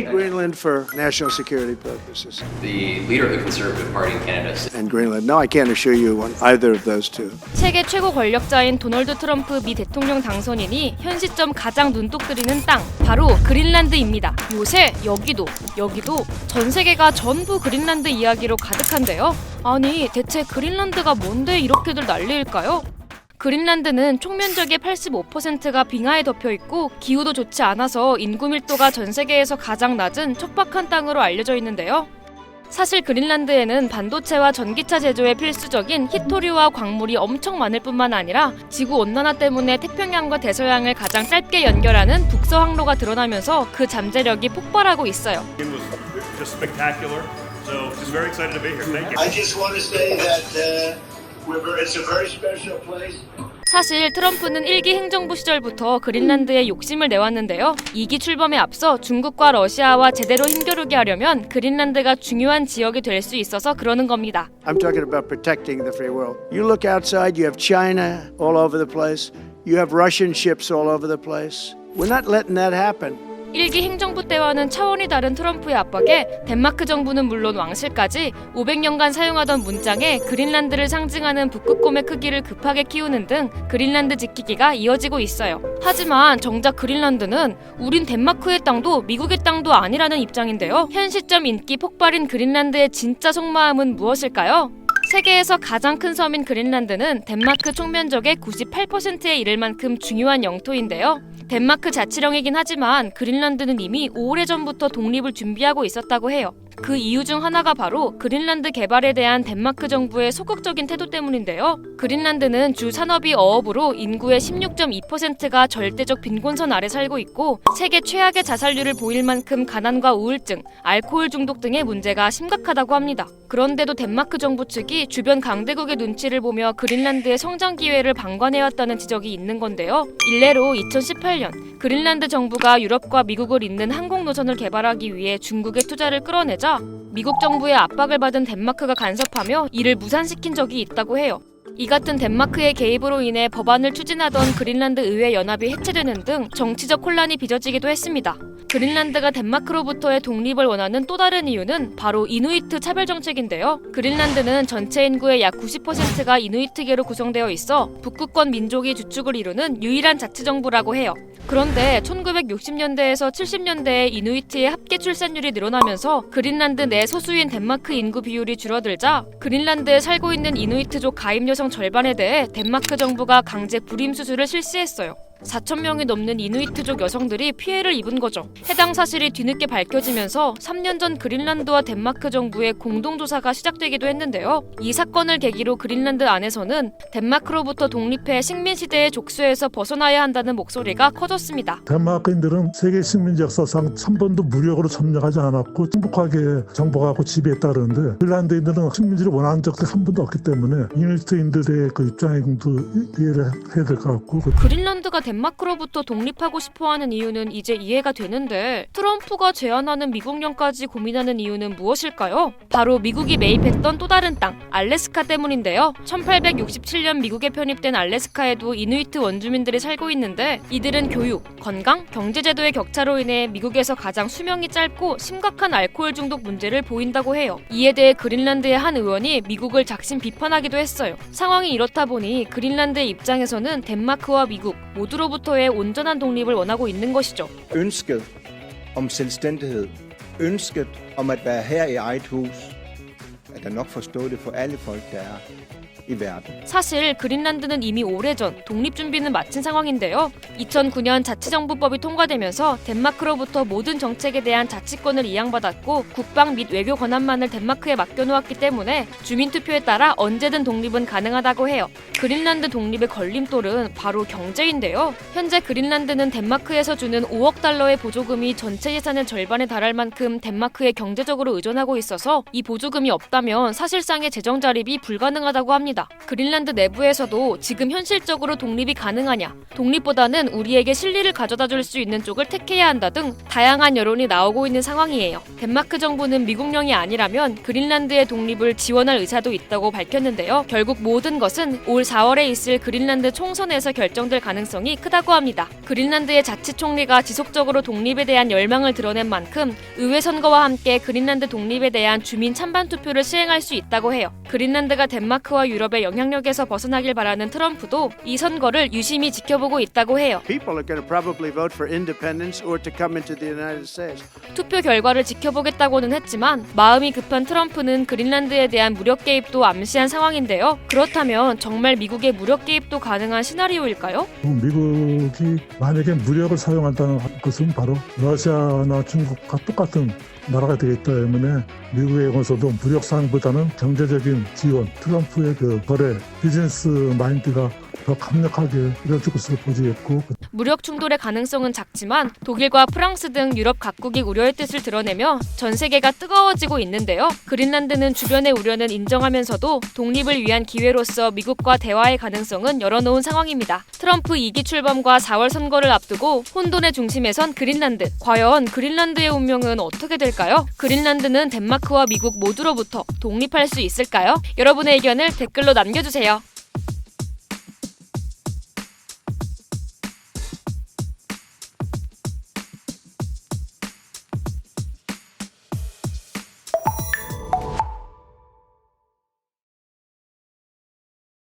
need Greenland for national security purposes. The leader of the Conservative Party in Canada said And Greenland, no, I can't assure you on either of those two. 세계 최고 권력자인 도널드 트럼프 미 대통령 당선인이 현 시점 가장 눈독 들이는 땅 바로 그린란드입니다. 요새 여기도 여기도 전 세계가 전부 그린란드 이야기로 가득한데요. 아니 대체 그린란드가 뭔데 이렇게들 난리일까요? 그린란드는 총 면적의 85%가 빙하에 덮여 있고 기후도 좋지 않아서 인구 밀도가 전 세계에서 가장 낮은 척박한 땅으로 알려져 있는데요. 사실 그린란드에는 반도체와 전기차 제조에 필수적인 히토류와 광물이 엄청 많을 뿐만 아니라 지구 온난화 때문에 태평양과 대서양을 가장 짧게 연결하는 북서 항로가 드러나면서 그 잠재력이 폭발하고 있어요. It was just spectacular. So just very excited to be here. Thank you. I just want to say that uh, we're very, it's a very special place. 사실 트럼프는 일기 행정부 시절부터 그린란드에 욕심을 내왔는데요. 2기 출범에 앞서 중국과 러시아와 제대로 힘겨루게 하려면 그린란드가 중요한 지역이 될 수 있어서 그러는 겁니다. I'm talking about protecting the free world. You look outside, you have China all over the place, you have Russian ships all over the place. We're not letting that happen. 일기 행정부 때와는 차원이 다른 트럼프의 압박에 덴마크 정부는 물론 왕실까지 500년간 사용하던 문장에 그린란드를 상징하는 북극곰의 크기를 급하게 키우는 등 그린란드 지키기가 이어지고 있어요. 하지만 정작 그린란드는 우린 덴마크의 땅도 미국의 땅도 아니라는 입장인데요. 현 시점 인기 폭발인 그린란드의 진짜 속마음은 무엇일까요? 세계에서 가장 큰 섬인 그린란드는 덴마크 총면적의 98%에 이를 만큼 중요한 영토인데요. 덴마크 자치령이긴 하지만 그린란드는 이미 오래전부터 독립을 준비하고 있었다고 해요. 그 이유 중 하나가 바로 그린란드 개발에 대한 덴마크 정부의 소극적인 태도 때문인데요. 그린란드는 주 산업이 어업으로 인구의 16.2%가 절대적 빈곤선 아래 살고 있고 세계 최악의 자살률을 보일 만큼 가난과 우울증, 알코올 중독 등의 문제가 심각하다고 합니다. 그런데도 덴마크 정부 측이 주변 강대국의 눈치를 보며 그린란드의 성장 기회를 방관해왔다는 지적이 있는 건데요. 일례로 2018년 그린란드 정부가 유럽과 미국을 잇는 항공 노선을 개발하기 위해 중국의 투자를 끌어내자 미국 정부의 압박을 받은 덴마크가 간섭하며 이를 무산시킨 적이 있다고 해요. 이 같은 덴마크의 개입으로 인해 법안을 추진하던 그린란드 의회 연합이 해체되는 등 정치적 혼란이 빚어지기도 했습니다. 그린란드가 덴마크로부터의 독립을 원하는 또 다른 이유는 바로 이누이트 차별 정책인데요. 그린란드는 전체 인구의 약 90%가 이누이트계로 구성되어 있어 북극권 민족이 주축을 이루는 유일한 자치정부라고 해요. 그런데 1960년대에서 70년대에 이누이트의 합계 출산율이 늘어나면서 그린란드 내 소수인 덴마크 인구 비율이 줄어들자 그린란드에 살고 있는 이누이트족 가입 여성 절반에 대해 덴마크 정부가 강제 불임 수술을 실시했어요. 4천 명이 넘는 이누이트족 여성들이 피해를 입은 거죠. 해당 사실이 뒤늦게 밝혀지면서 3년 전 그린란드와 덴마크 정부의 공동조사가 시작되기도 했는데요. 이 사건을 계기로 그린란드 안에서는 덴마크로부터 독립해 식민 시대의 족쇄에서 벗어나야 한다는 목소리가 커졌습니다. 덴마크인들은 세계 식민지 역사상 한 번도 무력으로 점령하지 않았고 행복하게 정복하고 지배했다 그러는데 핀란드인들은 식민지를 원하는 적이 한 번도 없기 때문에 이누이트인들의 그 입장도 이해를 해야 될 것 같고 그 그린란드가 덴마크로부터 독립하고 싶어 하는 이유는 이제 이해가 되는데 트럼프가 제안하는 미국령까지 고민하는 이유는 무엇일까요? 바로 미국이 매입했던 또 다른 땅 알래스카 때문인데요. 1867년 미국에 편입된 알래스카에도 이누이트 원주민들이 살고 있는데 이들은 교육, 건강, 경제제도의 격차로 인해 미국에서 가장 수명이 짧고 심각한 알코올 중독 문제를 보인다고 해요. 이에 대해 그린란드의 한 의원이 미국을 작심 비판하기도 했어요. 상황이 이렇다 보니 그린란드의 입장에서는 덴마크와 미국 모두 로부터의 온전한 독립을 원하고 있는 것이죠. ønsket om selvstændighed, ønsket om at være her i eget hus, er da nok forståeligt for alle folk, der er. 사실 그린란드는 이미 오래전 독립 준비는 마친 상황인데요. 2009년 자치정부법이 통과되면서 덴마크로부터 모든 정책에 대한 자치권을 이양받았고 국방 및 외교 권한만을 덴마크에 맡겨놓았기 때문에 주민투표에 따라 언제든 독립은 가능하다고 해요. 그린란드 독립의 걸림돌은 바로 경제인데요. 현재 그린란드는 덴마크에서 주는 5억 달러의 보조금이 전체 예산의 절반에 달할 만큼 덴마크에 경제적으로 의존하고 있어서 이 보조금이 없다면 사실상의 재정 자립이 불가능하다고 합니다. 합니다. 그린란드 내부에서도 지금 현실적으로 독립이 가능하냐, 독립보다는 우리에게 실리를 가져다 줄 수 있는 쪽을 택해야 한다 등 다양한 여론이 나오고 있는 상황이에요. 덴마크 정부는 미국령이 아니라면 그린란드의 독립을 지원할 의사도 있다고 밝혔는데요. 결국 모든 것은 올 4월에 있을 그린란드 총선에서 결정될 가능성이 크다고 합니다. 그린란드의 자치 총리가 지속적으로 독립에 대한 열망을 드러낸 만큼 의회 선거와 함께 그린란드 독립에 대한 주민 찬반 투표를 시행할 수 있다고 해요. 그린란드가 덴마크와 유럽 의 영향력에서 벗어나길 바라는 트럼프도 이 선거를 유심히 지켜보고 있다고 해요. People are going to probably vote for independence or to come into the United States. 투표 결과를 지켜보겠다고는 했지만 마음이 급한 트럼프는 그린란드에 대한 무력 개입도 암시한 상황인데요. 그렇다면 정말 미국의 무력 개입도 가능한 시나리오일까요? 미국이 만약에 무력을 사용한다는 것은 바로 러시아나 중국과 똑같은 나라가 되기 때문에 미국에서도 무력 사용보다는 경제적인 지원, 트럼프의 그 거래, 비즈니스 마인드가 더 강력하게 이뤄질 것으로 보이겠고 무력 충돌의 가능성은 작지만 독일과 프랑스 등 유럽 각국이 우려의 뜻을 드러내며 전 세계가 뜨거워지고 있는데요. 그린란드는 주변의 우려는 인정하면서도 독립을 위한 기회로서 미국과 대화의 가능성은 열어놓은 상황입니다. 트럼프 2기 출범과 4월 선거를 앞두고 혼돈의 중심에 선 그린란드. 과연 그린란드의 운명은 어떻게 될까요? 그린란드는 덴마크와 미국 모두로부터 독립할 수 있을까요? 여러분의 의견을 댓글로 남겨주세요.